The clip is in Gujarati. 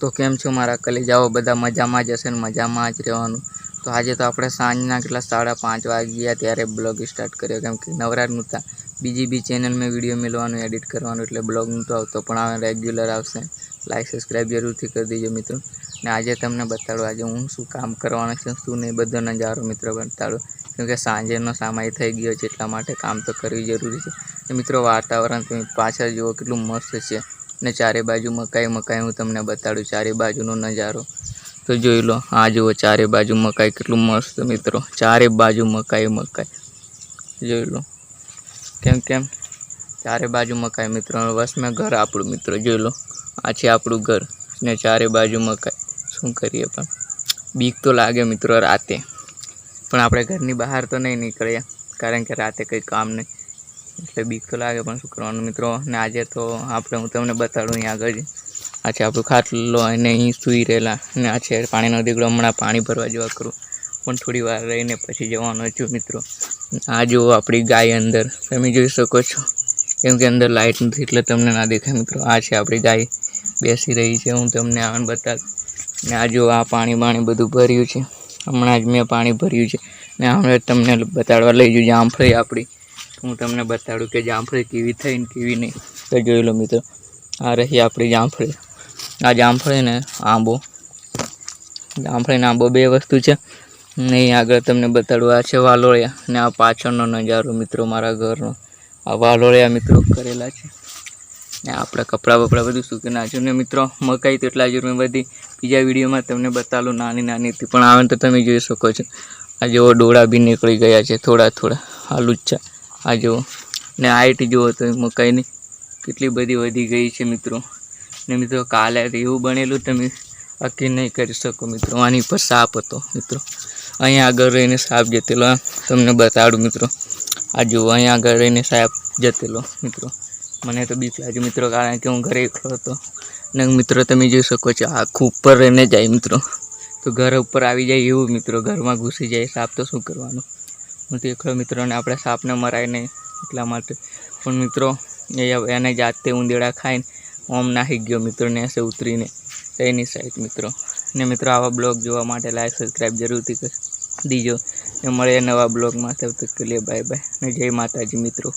તો કેમ છો મારા કલેજાઓ? બધા મજામાં જ હશે ને મજામાં જ રહેવાનું. તો આજે તો આપણે સાંજના કેટલા? સાડા પાંચ વાગ્યા ત્યારે બ્લોગ સ્ટાર્ટ કર્યો. કેમ કે નવરાત નહોતા બીજી બી ચેનલમાં વીડિયો મેળવાનું એડિટ કરવાનું, એટલે બ્લોગ નહોતો આવતો પણ હવે રેગ્યુલર આવશે. લાઈક સબસ્ક્રાઈબ જરૂરથી કરી દેજો મિત્રો. ને આજે તમને બતાડું, આજે હું શું કામ કરવાનું છે, શું નહીં, બધો નજારો મિત્રો બતાડું. કેમકે સાંજેનો સમય થઈ ગયો છે, એટલા માટે કામ તો કરવી જરૂરી છે. મિત્રો, વાતાવરણ તમે પાછળ જુઓ, કેટલું મસ્ત છે. ને ચારે બાજુ મકાઈ મકાઈ હું તમને બતાડું, ચારે બાજુનો નજારો. તો જોઈ લો, આ જુઓ ચારે બાજુ મકાઈ કેટલું મસ્ત મિત્રો. ચારે બાજુ મકાઈ મકાઈ. જોઈ લો. કેમ કેમ? ચારે બાજુ મકાઈ મિત્રો વસમાં ઘર આપણું મિત્રો, જોઈ લો. આ છે આપણું ઘર ને ચારે બાજુ મકાઈ. શું કરીએ પણ? બીક તો લાગે મિત્રો રાતે. પણ આપણે ઘરની બહાર તો નહીં નીકળીએ, કારણ કે રાતે કંઈ કામ નહીં. એટલે બીક તો લાગે, પણ શું કરવાનું મિત્રો? ને આજે તો આપણે, હું તમને બતાડું અહીં આગળ. આ છે આપણું ખાટલો અને અહીં સૂઈ રહેલા ને આ છે પાણીનો દીકડો હમણાં પાણી ભરવા જવા કરું. પણ થોડી વાર રહીને પછી જવાનો છું મિત્રો. આ જુઓ આપણી ગાય અંદર. તમે જોઈ શકો છો. કેમ કે અંદર લાઇટ નથી, એટલે તમને ના દેખાય મિત્રો. આ છે આપણી ગાય. બેસી રહી છે, હું તમને આ બતાવ ને આ જો આ પાણી બાણી બધું ભર્યું છે. હમણાં જ મેં પાણી ભર્યું છે. ને હમણાં તમને બતાડવા લઈ જઉં જામફળી આપણી. હું તમને બતાડું કે જામફળી કેવી થઈ ને કેવી નહીં. તો જોઈ લો મિત્રો, આ રહી આપણી જામફળી. આ જામફળી ને આંબો. જામફળીને આંબો બે વસ્તુ છે. ને આગળ તમને બતાડું, આ છે વાલોળિયા ને આ પાછળનો નજારો મિત્રો મારા ઘરનો. આ વાલોળિયા મિત્રો કરેલા છે. ને આપણા કપડાં બપડા બધું સૂકી નાખ્યું ને મિત્રો, મકાઈ તો એટલા મેં બધી બીજા વિડીયોમાં તમને બતાવું નાની નાની હતી પણ આવે તો તમે જોઈ શકો છો. આ જેવો ડોળા બી નીકળી ગયા છે થોડા થોડા, આ લુચ્ચા. આ જુઓ. ને હાઇટ જુઓ તો મકાઈની કેટલી બધી વધી ગઈ છે મિત્રો. ને મિત્રો કાલે એવું બનેલું તમે અકી નહીં કરી શકો મિત્રો. આની પર સાપ હતો મિત્રો. અહીંયા આગળ રહીને સાપ જતેલો. તમને બતાડું મિત્રો. આ જુઓ, અહીંયા આગળ રહીને સાપ જતેલો મિત્રો. મને તો બીક લાગ્યું મિત્રો, કારણ કે હું ઘરે એકલો હતો. ને મિત્રો તમે જોઈ શકો છો આખું ઉપર રહીને જાય મિત્રો. તો ઘર ઉપર આવી જાય એવું મિત્રો. ઘરમાં ઘૂસી જાય, સાપ તો શું કરવાનું? તો એકલો મિત્રોને આપણે સાપને મરાય નહીં એટલા માટે. પણ મિત્રો, એ એને જાતે ઉંદેડા ખાઈને ઓમ નાહી ગયો મિત્રોને હશે ઉતરીને. એની સાઈડ મિત્રો. ને મિત્રો, આવા બ્લોગ જોવા માટે લાઈક સબસ્ક્રાઈબ જરૂરથી કરી દીજો. ને મળે નવા બ્લોગમાં. તબ તક કે લે બાય બાય ને જય માતાજી મિત્રો.